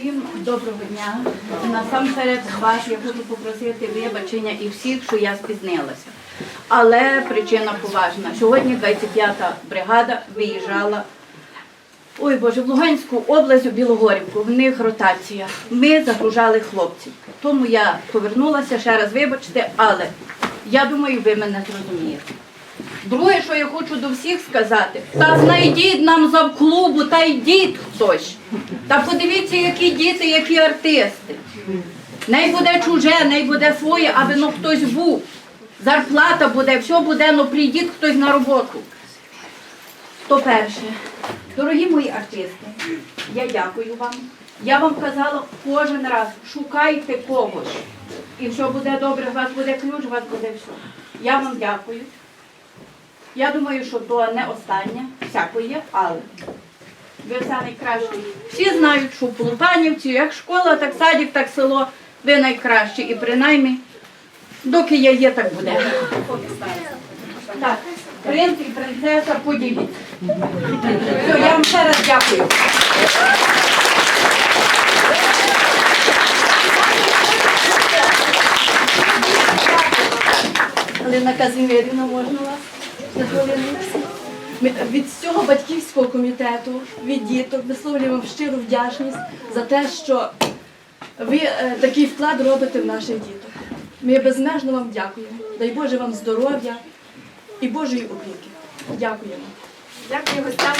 Всім доброго дня. Насамперед вас я хочу попросити вибачення і всіх, що я спізнилася. Але причина поважна. Сьогодні 25-та бригада виїжджала. Ой Боже, в Луганську область у Білогорівку, в них ротація. Ми загружали хлопців. Тому я повернулася ще раз, вибачте, але я думаю, ви мене зрозумієте. Друге, що я хочу до всіх сказати, та знайдіть нам завклубу, та йдіть хтось. Та подивіться, які діти, які артисти. Не буде чуже, не буде своє, аби ну хтось був. Зарплата буде, все буде, ну прийдіть хтось на роботу. То перше, дорогі мої артисти, я дякую вам. Я вам казала кожен раз, шукайте когось. І все буде добре, у вас буде ключ, у вас буде все. Я вам дякую. Я думаю, що то не останнє, всяко є, але ви все найкраще. Всі знають, що в Полутанівці, як школа, так садик, так село, ви найкращі. І принаймні, доки я є, так буде. Так, принц і принцеса поділіть. Все, я вам ще раз дякую. Галина Казімирівна, можна вас Від цього батьківського комітету, від діток висловлюємо вам щиру вдячність за те, що ви е, такий вклад робите в наших діток. Ми безмежно вам дякуємо. Дай Боже вам здоров'я і Божої опіки. Дякуємо. Дякую гостям.